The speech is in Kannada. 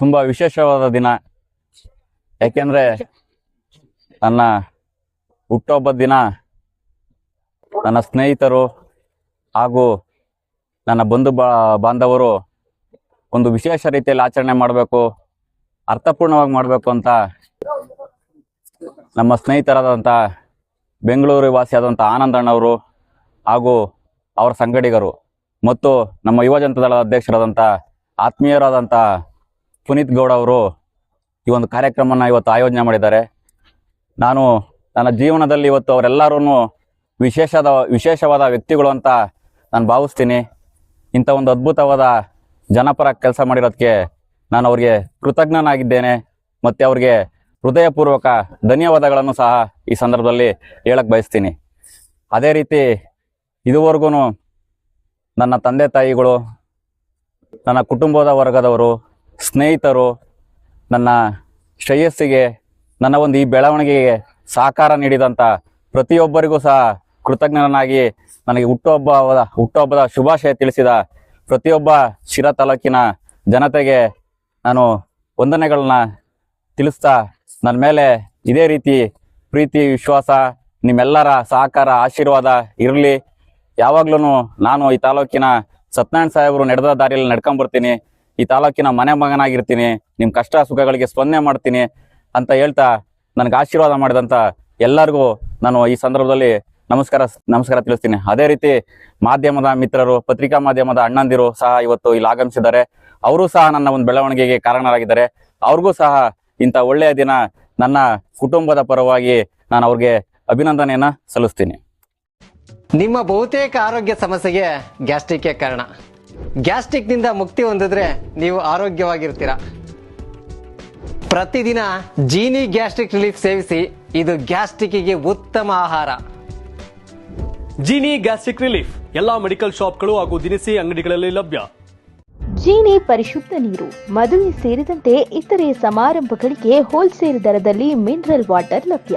ತುಂಬ ವಿಶೇಷವಾದ ದಿನ. ಯಾಕೆಂದರೆ ನನ್ನ ಹುಟ್ಟುಹಬ್ಬದ ದಿನ ನನ್ನ ಸ್ನೇಹಿತರು ಹಾಗೂ ನನ್ನ ಬಂಧು ಬಾಂಧವರು ಒಂದು ವಿಶೇಷ ರೀತಿಯಲ್ಲಿ ಆಚರಣೆ ಮಾಡಬೇಕು, ಅರ್ಥಪೂರ್ಣವಾಗಿ ಮಾಡಬೇಕು ಅಂತ ನಮ್ಮ ಸ್ನೇಹಿತರಾದಂಥ ಬೆಂಗಳೂರು ವಾಸಿಯಾದಂಥ ಆನಂದಣ್ಣವರು ಹಾಗೂ ಅವರ ಸಂಗಡಿಗರು ಮತ್ತು ನಮ್ಮ ಯುವ ಜನತಾದಳದ ಅಧ್ಯಕ್ಷರಾದಂಥ ಆತ್ಮೀಯರಾದಂಥ ಪುನೀತ್ ಗೌಡ ಅವರು ಈ ಒಂದು ಕಾರ್ಯಕ್ರಮನ ಇವತ್ತು ಆಯೋಜನೆ ಮಾಡಿದ್ದಾರೆ. ನಾನು ನನ್ನ ಜೀವನದಲ್ಲಿ ಇವತ್ತು ಅವರೆಲ್ಲರೂ ವಿಶೇಷದ, ವಿಶೇಷವಾದ ವ್ಯಕ್ತಿಗಳು ಅಂತ ನಾನು ಭಾವಿಸ್ತೀನಿ. ಇಂಥ ಒಂದು ಅದ್ಭುತವಾದ ಜನಪರ ಕೆಲಸ ಮಾಡಿರೋದಕ್ಕೆ ನಾನು ಅವ್ರಿಗೆ ಕೃತಜ್ಞನಾಗಿದ್ದೇನೆ. ಮತ್ತು ಅವ್ರಿಗೆ ಹೃದಯಪೂರ್ವಕ ಧನ್ಯವಾದಗಳನ್ನು ಸಹ ಈ ಸಂದರ್ಭದಲ್ಲಿ ಹೇಳಕ್ಕೆ ಬಯಸ್ತೀನಿ. ಅದೇ ರೀತಿ ಇದುವರೆಗೂ ನನ್ನ ತಂದೆ ತಾಯಿಗಳು ನನ್ನ ಕುಟುಂಬದ ವರ್ಗದವರು, ಸ್ನೇಹಿತರು, ನನ್ನ ಶ್ರೇಯಸ್ಸಿಗೆ, ನನ್ನ ಒಂದು ಈ ಬೆಳವಣಿಗೆಗೆ ಸಹಕಾರ ನೀಡಿದಂಥ ಪ್ರತಿಯೊಬ್ಬರಿಗೂ ಸಹ ಕೃತಜ್ಞನಾಗಿ ನನಗೆ ಹುಟ್ಟುಹಬ್ಬದ ಹುಟ್ಟುಹಬ್ಬದ ಶುಭಾಶಯ ತಿಳಿಸಿದ ಪ್ರತಿಯೊಬ್ಬ ಶಿರಾ ತಾಲೂಕಿನ ಜನತೆಗೆ ನಾನು ವಂದನೆಗಳನ್ನ ತಿಳಿಸ್ತಾ ನನ್ನ ಮೇಲೆ ಇದೇ ರೀತಿ ಪ್ರೀತಿ, ವಿಶ್ವಾಸ, ನಿಮ್ಮೆಲ್ಲರ ಸಹಕಾರ, ಆಶೀರ್ವಾದ ಇರಲಿ. ಯಾವಾಗ್ಲೂ ನಾನು ಈ ತಾಲೂಕಿನ ಸತ್ಯನಾರಾಯಣ ಸಾಹೇಬರು ನಡೆದ ದಾರಿಯಲ್ಲಿ ನಡ್ಕೊಂಬರ್ತೀನಿ ಈ ತಾಲೂಕಿನ ಮನೆ ಮಗನಾಗಿರ್ತೀನಿ ನಿಮ್ಮ ಕಷ್ಟ ಸುಖಗಳಿಗೆ ಸ್ಪಂದನೆ ಮಾಡ್ತೀನಿ ಅಂತ ಹೇಳ್ತಾ ನನಗೆ ಆಶೀರ್ವಾದ ಮಾಡಿದಂಥ ಎಲ್ಲರಿಗೂ ನಾನು ಈ ಸಂದರ್ಭದಲ್ಲಿ ನಮಸ್ಕಾರ ನಮಸ್ಕಾರ ತಿಳಿಸ್ತೀನಿ. ಅದೇ ರೀತಿ ಮಾಧ್ಯಮದ ಮಿತ್ರರು, ಪತ್ರಿಕಾ ಮಾಧ್ಯಮದ ಅಣ್ಣಂದಿರು ಸಹ ಇವತ್ತು ಇಲ್ಲಿ ಆಗಮಿಸಿದ್ದಾರೆ. ಅವರು ಸಹ ನನ್ನ ಒಂದು ಬೆಳವಣಿಗೆಗೆ ಕಾರಣರಾಗಿದ್ದಾರೆ. ಅವ್ರಿಗೂ ಸಹ ಇಂಥ ಒಳ್ಳೆಯ ದಿನ ನನ್ನ ಕುಟುಂಬದ ಪರವಾಗಿ ನಾನು ಅವ್ರಿಗೆ ಅಭಿನಂದನೆಯನ್ನು ಸಲ್ಲಿಸ್ತೀನಿ. ನಿಮ್ಮ ಬಹುತೇಕ ಆರೋಗ್ಯ ಸಮಸ್ಯೆಗೆ ಗ್ಯಾಸ್ಟ್ರಿಕ್ ಕಾರಣ. ಗ್ಯಾಸ್ಟ್ರಿಕ್ನಿಂದ ಮುಕ್ತಿ ಹೊಂದಿದ್ರೆ ನೀವು ಆರೋಗ್ಯವಾಗಿರ್ತೀರ. ಪ್ರತಿದಿನ ಜೀನಿ ಗ್ಯಾಸ್ಟ್ರಿಕ್ ರಿಲೀಫ್ ಸೇವಿಸಿ ಇದು ಗ್ಯಾಸ್ಟ್ರಿಕ್ಗೆ ಉತ್ತಮ ಆಹಾರ. ಜೀನಿ ಗ್ಯಾಸ್ಟ್ರಿಕ್ ರಿಲೀಫ್ ಎಲ್ಲಾ ಮೆಡಿಕಲ್ ಶಾಪ್ಗಳು ಹಾಗೂ ದಿನಸಿ ಅಂಗಡಿಗಳಲ್ಲಿ ಲಭ್ಯ. ಜೀನಿ ಪರಿಶುದ್ಧ ನೀರು ಮದುವೆ ಸೇರಿದಂತೆ ಇತರೆ ಸಮಾರಂಭಗಳಿಗೆ ಹೋಲ್ಸೇಲ್ ದರದಲ್ಲಿ ಮಿನರಲ್ ವಾಟರ್ ಲಭ್ಯ.